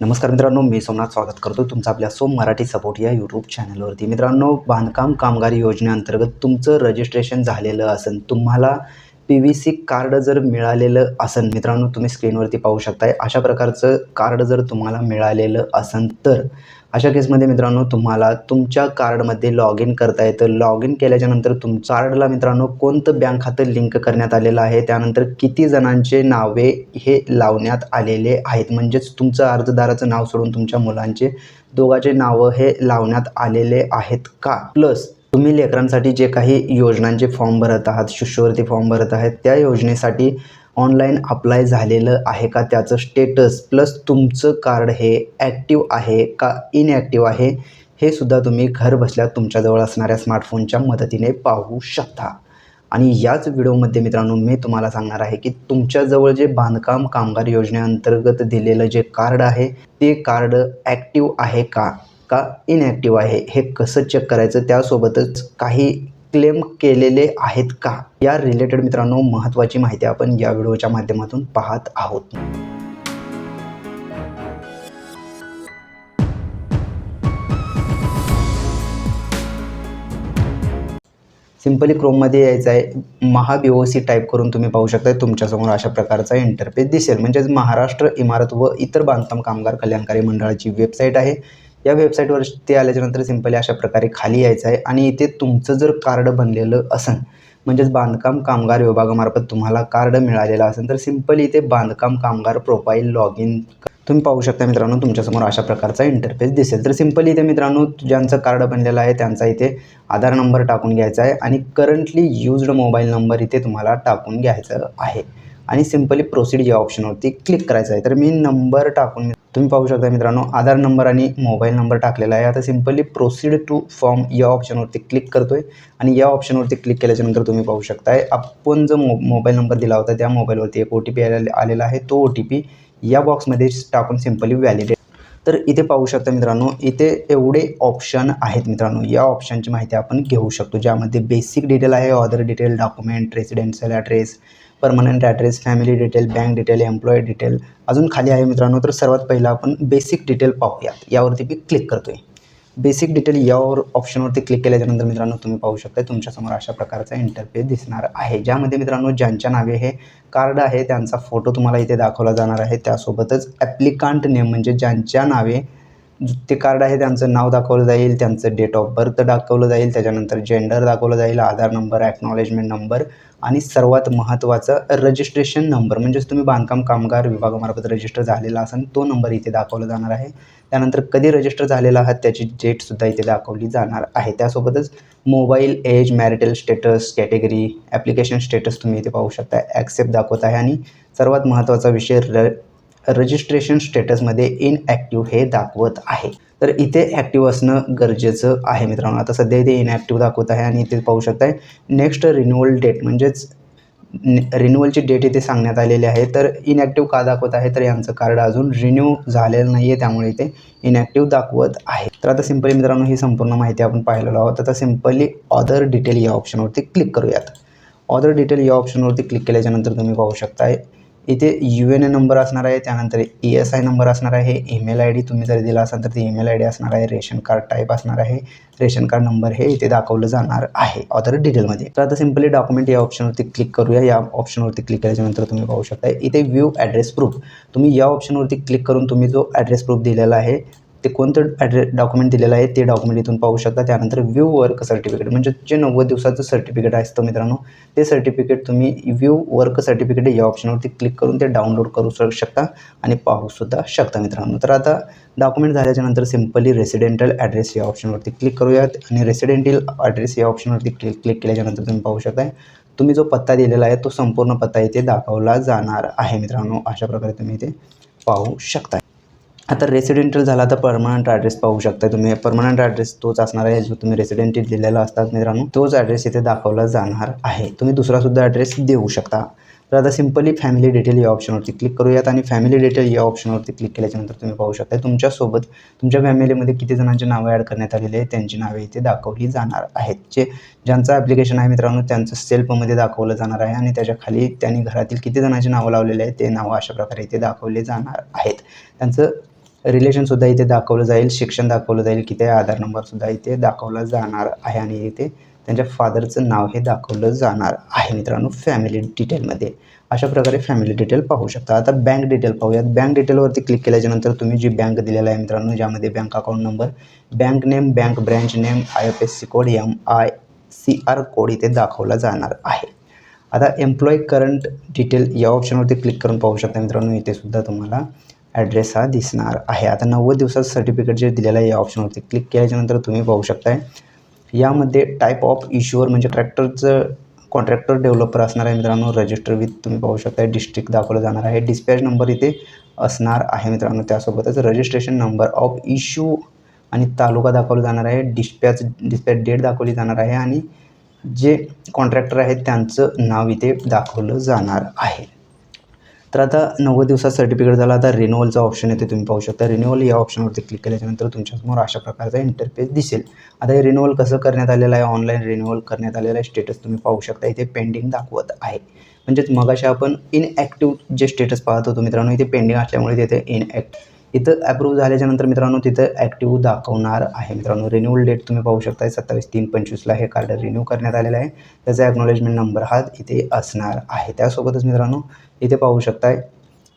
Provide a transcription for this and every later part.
नमस्कार मित्रांनो मी सोमनाथ स्वागत करतो तुमचं आपल्या सोम मराठी सपोर्ट या यूट्यूब चॅनलवरती मित्रांनो बांधकाम कामगार योजनेअंतर्गत तुमचं रजिस्ट्रेशन झालेलं असेल तुम्हाला पी व्ही सी कार्ड जर मिळालेलं असेल मित्रांनो तुम्ही स्क्रीनवरती पाहू शकताय. अशा प्रकारचं कार्ड जर तुम्हाला मिळालेलं असेल तर अशा केसमध्ये मित्रांनो तुम्हाला तुमच्या कार्डमध्ये लॉग इन करता येतं. लॉग इन केल्याच्यानंतर तुमच्या कार्डला मित्रांनो कोणतं बँक खातं लिंक करण्यात आलेलं आहे त्यानंतर किती जणांचे नावे हे लावण्यात आलेले आहेत म्हणजेच तुमचं अर्जदाराचं नाव सोडून तुमच्या मुलांचे दोघांचे नावं हे लावण्यात आलेले आहेत का? प्लस तुम्ही लेकरांसाठी जे काही योजनांचे फॉर्म भरत आहात शिष्यवृत्ती फॉर्म भरत आहेत त्या योजनेसाठी ऑनलाईन अप्लाय झालेलं आहे का? त्याचं स्टेटस प्लस तुमचं कार्ड हे ॲक्टिव्ह आहे का इनॲक्टिव्ह आहे हे सुद्धा तुम्ही घर बसल्या तुमच्याजवळ असणाऱ्या स्मार्टफोनच्या मदतीने पाहू शकता. आणि याच व्हिडिओमध्ये मित्रांनो मी तुम्हाला सांगणार आहे की तुमच्याजवळ जे बांधकाम कामगार योजनेअंतर्गत दिलेलं जे कार्ड आहे ते कार्ड ॲक्टिव्ह आहे का? का इनॲक्टिव्ह आहे? हे कसं चेक करायचं? त्यासोबतच काही क्लेम केलेले आहेत का? या रिलेटेड मित्रांनो महत्त्वाची माहिती आपण या व्हिडिओच्या माध्यमातून पाहत आहोत. सिम्पली क्रोममध्ये यायचं आहे. महा बी ओ सी टाईप करून तुम्ही पाहू शकता तुमच्यासमोर अशा प्रकारचा इंटरफेस दिसेल. म्हणजेच महाराष्ट्र इमारत व इतर बांधकाम कामगार कल्याणकारी मंडळाची वेबसाईट आहे. या वेबसाईटवर ते आल्याच्यानंतर सिम्पली अशा प्रकारे खाली यायचं आहे. आणि इथे तुमचं जर कार्ड बनलेलं असेल म्हणजेच बांधकाम कामगार विभागामार्फत तुम्हाला कार्ड मिळालेलं असेल तर सिम्पली इथे बांधकाम कामगार प्रोफाईल लॉग इन तुम्ही पाहू शकता मित्रांनो तुमच्यासमोर अशा प्रकारचा इंटरफेस दिसेल. तर सिम्पली इथे मित्रांनो ज्यांचं कार्ड बनलेलं आहे त्यांचा इथे आधार नंबर टाकून घ्यायचा आहे आणि करंटली यूज्ड मोबाईल नंबर इथे तुम्हाला टाकून घ्यायचं आहे. आणि सिम्पली प्रोसीड या ऑप्शनवरती क्लिक करायचं आहे. तर मी नंबर टाकून तुम्ही पाहू शकता मित्रांनो आधार नंबर आणि मोबाईल नंबर टाकलेला आहे. आता सिम्पली प्रोसीड टू फॉर्म या ऑप्शनवरती क्लिक करतो आहे आणि या ऑप्शनवरती क्लिक केल्याच्यानंतर तुम्ही पाहू शकताय आपण जो मो मोबाईल नंबर दिला होता त्या मोबाईलवरती एक ओ टी पी आलेला आहे. तो ओ टी पी या बॉक्समध्ये टाकून सिम्पली व्हॅलिडेट तर इथे पाहू शकता मित्रांनो इथे एवढे ऑप्शन आहेत मित्रांनो. या ऑप्शनची माहिती आपण घेऊ शकतो ज्यामध्ये बेसिक डिटेल आहे other detail document residential address permanent address family detail bank detail employ detail अजून खाली आहे मित्रांनो तर सर्वात पहिला आपण बेसिक डिटेल पाहूयात. यावरती मी क्लिक करतो आहे बेसिक डिटेल यावर ऑप्शनवरती क्लिक केल्याच्यानंतर मित्रांनो तुम्ही पाहू शकता तुमच्यासमोर अशा प्रकारचा इंटरफेस दिसणार आहे. ज्यामध्ये मित्रांनो ज्यांच्या नावे हे कार्ड आहे त्यांचा फोटो तुम्हाला इथे दाखवला जाणार आहे. त्यासोबतच ॲप्लिकांट नेम म्हणजे ज्यांच्या नावे ते कार्ड आहे त्यांचं नाव दाखवलं जाईल त्यांचं डेट ऑफ बर्थ दाखवलं जाईल त्याच्यानंतर जेंडर दाखवलं जाईल आधार नंबर ॲक्नॉलेजमेंट नंबर आणि सर्वात महत्त्वाचं रजिस्ट्रेशन नंबर म्हणजेच तुम्ही बांधकाम कामगार विभागामार्फत रजिस्टर झालेला असाल तो नंबर इथे दाखवला जाणार आहे. त्यानंतर कधी रजिस्टर झालेला आहात त्याची डेटसुद्धा इथे दाखवली जाणार आहे. त्यासोबतच mobile age marital status category application status तुम्ही इथे पाहू शकता. ॲक्सेप्ट दाखवत आहे. आणि सर्वात महत्त्वाचा विषय र रजिस्ट्रेशन स्टेटसमध्ये इनॲक्टिव्ह हे दाखवत आहे. तर इथे ॲक्टिव्ह असणं गरजेचं आहे मित्रांनो. आता सध्या इथे इनॲक्टिव्ह दाखवत आहे आणि इथे पाहू शकताय नेक्स्ट रिन्युअल डेट म्हणजेच रिन्युअलची डेट इथे सांगण्यात आलेली आहे. तर इनॲक्टिव्ह का दाखवत आहे? तर यांचं कार्ड अजून रिन्यू झालेलं नाही आहे त्यामुळे इथे इनॲक्टिव्ह दाखवत आहे. तर आता सिम्पली मित्रांनो ही संपूर्ण माहिती आपण पाहिलेलो आहोत. आता सिम्पली ऑदर डिटेल या ऑप्शनवरती क्लिक करूयात. ऑदर डिटेल या ऑप्शनवरती क्लिक केल्याच्यानंतर तुम्ही पाहू शकताय इथे यू एन ए नंबर असणार आहे त्यानंतर ई एस आय नंबर असणार आहे ईमेल आय डी तुम्ही जर दिला असाल तर ती ईमेल आय डी असणार आहे रेशन कार्ड टाईप असणार आहे रेशन कार्ड नंबर हे इथे दाखवलं जाणार आहे ऑदर डिटेलमध्ये तर आता सिम्पली डॉक्युमेंट या ऑप्शनवरती क्लिक करूया या ऑप्शनवरती क्लिक केल्याच्यानंतर तुम्ही पाहू शकता इथे व्ह्यू ॲड्रेस प्रूफ तुम्ही या ऑप्शनवरती क्लिक करून तुम्ही जो ॲड्रेस प्रूफ दिलेला आहे ते कोणतं ॲड्रे डॉक्युमेंट दिलेलं आहे ते डॉक्युमेंट इथून पाहू शकता. त्यानंतर व्ह्यू वर्क सर्टिफिकेट म्हणजे जे नव्वद दिवसाचं सर्टिफिकेट असतं मित्रांनो ते सर्टिफिकेट तुम्ही व्ह्यू वर्क सर्टिफिकेट या ऑप्शनवरती क्लिक करून ते डाउनलोड करू शकता आणि पाहूसुद्धा शकता मित्रांनो. तर आता डॉक्युमेंट झाल्याच्यानंतर सिम्पली रेसिडेंटल ॲड्रेस या ऑप्शनवरती क्लिक करूयात आणि रेसिडेंटल ॲड्रेस या ऑप्शनवरती क्लिक क्लिक केल्याच्यानंतर तुम्ही पाहू शकता तुम्ही जो पत्ता दिलेला आहे तो संपूर्ण पत्ता इथे दाखवला जाणार आहे मित्रांनो. अशा प्रकारे तुम्ही इथे पाहू शकता आता रेसिडेंटल झाला तर परमनंट ॲड्रेस पाहू शकता तुम्ही. परमनंट ॲड्रेस तोच असणार आहे जो तुम्ही रेसिडेंटल दिलेला असतात मित्रांनो. तोच ॲड्रेस इथे दाखवला जाणार आहे. तुम्ही दुसरासुद्धा ॲड्रेस देऊ शकता. तर आता सिम्पली फॅमिली डिटेल या ऑप्शनवरती क्लिक करूयात आणि फॅमिली डिटेल या ऑप्शनवरती क्लिक केल्याच्यानंतर तुम्ही पाहू शकता तुमच्यासोबत तुमच्या फॅमिलीमध्ये किती जणांची नावं ॲड करण्यात आलेली आहे त्यांची नावे इथे दाखवली जाणार आहेत. जे ज्यांचं ॲप्लिकेशन आहे मित्रांनो त्यांचं सेल्फमध्ये दाखवलं जाणार आहे आणि त्याच्याखाली त्यांनी घरातील किती जणांची नावं लावलेली आहेत ते नावं अशा प्रकारे इथे दाखवले जाणार आहेत. त्यांचं रिलेशनसुद्धा इथे दाखवलं जाईल शिक्षण दाखवलं जाईल की ते आधार नंबरसुद्धा इथे दाखवला जाणार आहे आणि इथे त्यांच्या फादरचं नाव हे दाखवलं जाणार आहे मित्रांनो फॅमिली डिटेलमध्ये अशा प्रकारे फॅमिली डिटेल पाहू शकता. आता बँक डिटेल पाहूयात. बँक डिटेलवरती क्लिक केल्याच्यानंतर तुम्ही जी बँक दिलेला आहे मित्रांनो ज्यामध्ये bank account number bank name bank branch name I F S C code M I C R code इथे दाखवला जाणार आहे. आता एम्प्लॉई करंट डिटेल या ऑप्शनवरती क्लिक करून पाहू शकता मित्रांनो. इथे सुद्धा तुम्हाला ॲड्रेस हा दिसणार आहे. आता नव्वद दिवसाचं सर्टिफिकेट जे दिलेलं आहे या ऑप्शनवरती क्लिक केल्याच्यानंतर तुम्ही पाहू शकताय. यामध्ये टाईप ऑफ इश्युअर म्हणजे ट्रॅक्टरचं कॉन्ट्रॅक्टर डेव्हलपर असणार आहे मित्रांनो. रजिस्टर विथ तुम्ही पाहू शकता डिस्ट्रिक्ट दाखवलं जाणार आहे. डिस्पॅच नंबर इथे असणार आहे मित्रांनो. त्यासोबतच रजिस्ट्रेशन नंबर ऑफ इश्यू आणि तालुका दाखवला जाणार आहे. डिस्पॅच डिस्पॅच डेट दाखवली जाणार आहे आणि जे कॉन्ट्रॅक्टर आहेत त्यांचं नाव इथे दाखवलं जाणार आहे. तर आता नव्वद दिवसात सर्टिफिकेट झाला आता रिन्युअलचा ऑप्शन येते तुम्ही पाहू शकता. रिन्युअल या ऑप्शनवरती क्लिक केल्याच्यानंतर तुमच्यासमोर अशा प्रकारचा इंटरफेस दिसेल. आता हे रिन्युअल कसं करण्यात आलेलं आहे? ऑनलाईन रिन्युअल करण्यात आलेलं आहे. स्टेटस तुम्ही पाहू शकता. इथे पेंडिंग दाखवत आहे. म्हणजेच मगाशी आपण इनॲक्टिव्ह जे स्टेटस पाहत होतो मित्रांनो इथे पेंडिंग असल्यामुळे तिथे इनॲक्ट इथं अप्रूव्ह झाल्याच्यानंतर मित्रांनो तिथं ॲक्टिव्ह दाखवणार आहे. मित्रांनो रिन्यूअल डेट तुम्ही पाहू शकता सत्तावीस तीन पंचवीसला हे कार्ड रिन्यू करण्यात आलेलं आहे. त्याचा ॲक्नॉलेजमेंट नंबर हा इथे असणार आहे. त्यासोबतच मित्रांनो इथे पाहू शकताय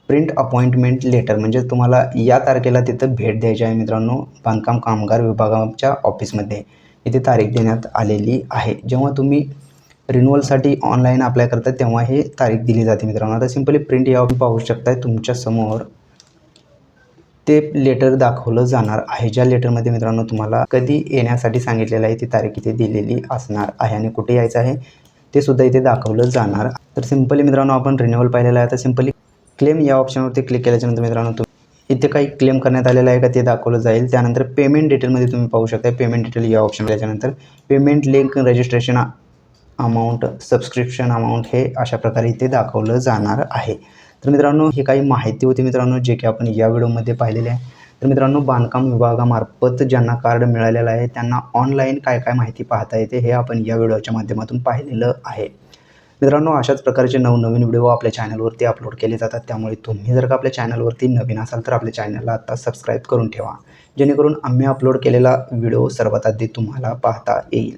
प्रिंट अपॉइंटमेंट लेटर म्हणजे तुम्हाला या तारखेला तिथं भेट द्यायची आहे मित्रांनो बांधकाम कामगार विभागाच्या ऑफिसमध्ये इथे तारीख देण्यात आलेली आहे. जेव्हा तुम्ही रिन्युअलसाठी ऑनलाईन अप्लाय करता तेव्हा हे तारीख दिली जाते मित्रांनो. आता सिम्पली प्रिंट या पाहू शकताय तुमच्यासमोर ते लेटर दाखवलं जाणार आहे. ज्या लेटरमध्ये मित्रांनो तुम्हाला कधी येण्यासाठी सांगितलेलं आहे ती तारीख इथे दिलेली असणार आहे आणि कुठे यायचं आहे ते सुद्धा इथे दाखवलं जाणार. तर सिम्पली मित्रांनो आपण रिन्युअल पाहिलेलं आहे. तर सिम्पली क्लेम या ऑप्शनवरती क्लिक केल्याच्यानंतर मित्रांनो तुम्ही इथे काही क्लेम करण्यात आलेलं आहे का ते दाखवलं जाईल. त्यानंतर पेमेंट डिटेलमध्ये तुम्ही पाहू शकता. पेमेंट डिटेल या ऑप्शन त्याच्यानंतर payment link registration amount subscription amount हे अशा प्रकारे इथे दाखवलं जाणार आहे. तर मित्रांनो ही काही माहिती होती मित्रांनो जे की आपण या व्हिडिओमध्ये पाहिलेले आहे. तर मित्रांनो बांधकाम विभागामार्फत ज्यांना कार्ड मिळालेलं आहे त्यांना ऑनलाईन काय काय माहिती पाहता येते हे आपण या व्हिडिओच्या माध्यमातून पाहिलेलं आहे. मित्रांनो अशाच प्रकारचे नवनवीन व्हिडिओ आपल्या चॅनलवरती अपलोड केले जातात. त्यामुळे तुम्ही जर का आपल्या चॅनलवरती नवीन असाल तर आपल्या चॅनलला आत्ता सबस्क्राईब करून ठेवा. जेणेकरून आम्ही अपलोड केलेला व्हिडिओ सर्वात आधी तुम्हाला पाहता येईल.